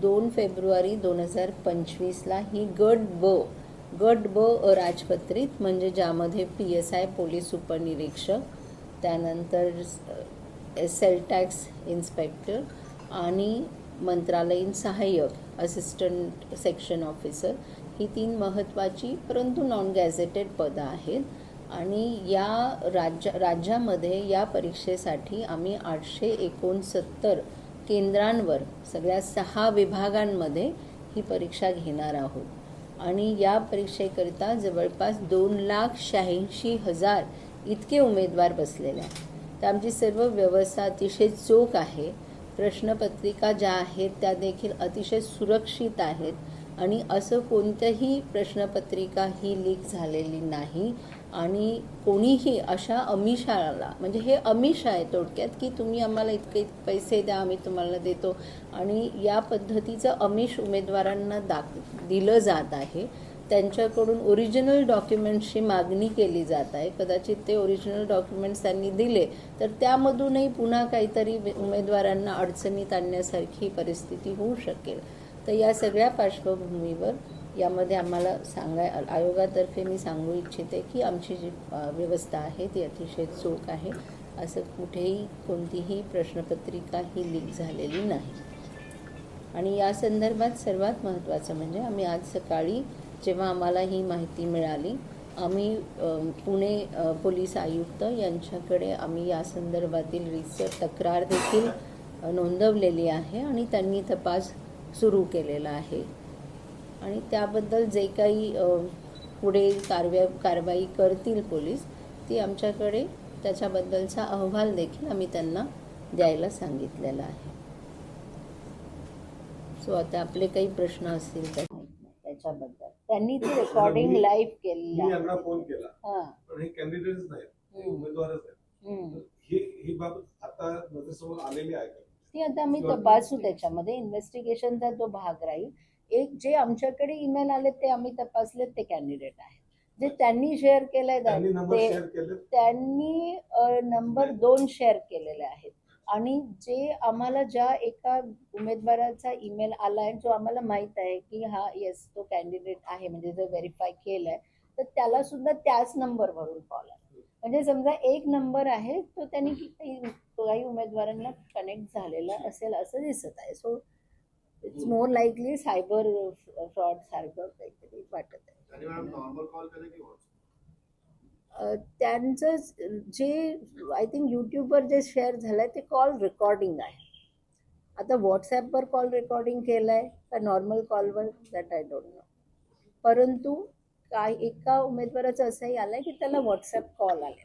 दोन फेब्रुवारी दोन हजार पंचवीसला ही गट ब गट ब अराजपत्रित म्हणजे ज्यामध्ये पी एस आय पोलीस उपनिरीक्षक त्यानंतर सेल टॅक्स इन्स्पेक्टर आणि मंत्रालयीन सहाय्यक असिस्टंट सेक्शन ऑफिसर ही तीन महत्त्वाची परंतु नॉन गॅझेटेड पदं आहेत. आणि या राज्य राज्यामध्ये या परीक्षेसाठी आम्ही आठशे एकोणसत्तर केंद्रांवर सगळ्या सहा विभागांमध्ये ही परीक्षा घेणार आहोत. आणि या परीक्षेकरिता जवळपास दोन लाख शहाऐंशी हजार इतके उमेदवार बसलेले आहेत. तर आमची सर्व व्यवस्था अतिशय चोख आहे. प्रश्नपत्रिका ज्या आहेत त्या देखील अतिशय सुरक्षित आहेत. आणि असं कोणत्याही प्रश्नपत्रिका ही लीक झालेली नाही. आणि कोणीही अशा अमिषाला म्हणजे हे अमिष आहे थोडक्यात की तुम्ही आम्हाला इतके पैसे द्या आम्ही तुम्हाला देतो. आणि या पद्धतीचं अमिष उमेदवारांना दाख दिलं जात आहे. त्यांच्याकडून ओरिजिनल डॉक्युमेंट्सची मागणी केली जात आहे. कदाचित ते ओरिजिनल डॉक्युमेंट्स त्यांनी दिले तर त्यामधूनही पुन्हा काहीतरी उमेदवारांना अडचणीत आणण्यासारखी परिस्थिती होऊ शकेल. तर या सगळ्या पार्श्वभूमीवर यामध्ये आम्हाला सांगाय आयोगातर्फे मी सांगू इच्छिते की आमची जी व्यवस्था आहे ती अतिशय चोख आहे. असं कुठेही कोणतीही प्रश्नपत्रिका ही लीक झालेली नाही. आणि या संदर्भात सर्वात महत्त्वाचं म्हणजे आम्ही आज सकाळी जेव्हा आम्हाला ही माहिती मिळाली आम्ही पुणे पोलीस आयुक्त यांच्याकडे आम्ही या संदर्भातील रिसर तक्रार देखील नोंदवलेली आहे आणि त्यांनी तपास सुरू केलेला आहे. आणि त्याबद्दल जे काही पुढे कारव्या कारवाई करतील पोलीस ती आमच्याकडे त्याच्याबद्दलचा अहवाल देखील आम्ही त्यांना द्यायला सांगितलेला आहे. सो आता आपले काही प्रश्न असतील तर त्याच्याबद्दल. त्यांनी ती रेकॉर्डिंग लाईव्ह यांना आहे. फोन केला. हां. पण हे कॅन्डिडेटच नाहीत. उमेदवारच आहेत. ही बाब आता नजरेसमोर आलेली आहे ती आता आम्ही तपासू त्याच्यामध्ये. इन्व्हेस्टिगेशनचा जो भाग राहील एक जे आमच्याकडे ईमेल आले ते आम्ही तपासले ते कॅन्डिडेट आहेत. जे त्यांनी शेअर केलंय ते त्यांनी नंबर दोन शेअर केलेले आहेत. आणि जे आम्हाला ज्या एका उमेदवाराचा ईमेल आलाय जो आम्हाला माहीत आहे की हा येस तो कॅन्डिडेट आहे म्हणजे जर व्हेरीफाय केलाय तर त्याला सुद्धा त्याच नंबरवरून कॉल आहे म्हणजे समजा एक नंबर आहे तो त्यांनी काही उमेदवारांना कनेक्ट झालेला असेल असं दिसत आहे. So it's more likely cyber fraud सारखं काहीतरी वाटत आहे. त्यांचं जे आय थिंक यूट्यूबवर जे शेअर झालं आहे ते कॉल रेकॉर्डिंग आहे. आता व्हॉट्सॲपवर कॉल रेकॉर्डिंग केलं आहे का नॉर्मल कॉलवर दॅट आय डोंट नो परंतु काय एका उमेदवाराचं असंही आलंय की त्याला व्हॉट्सअप कॉल आले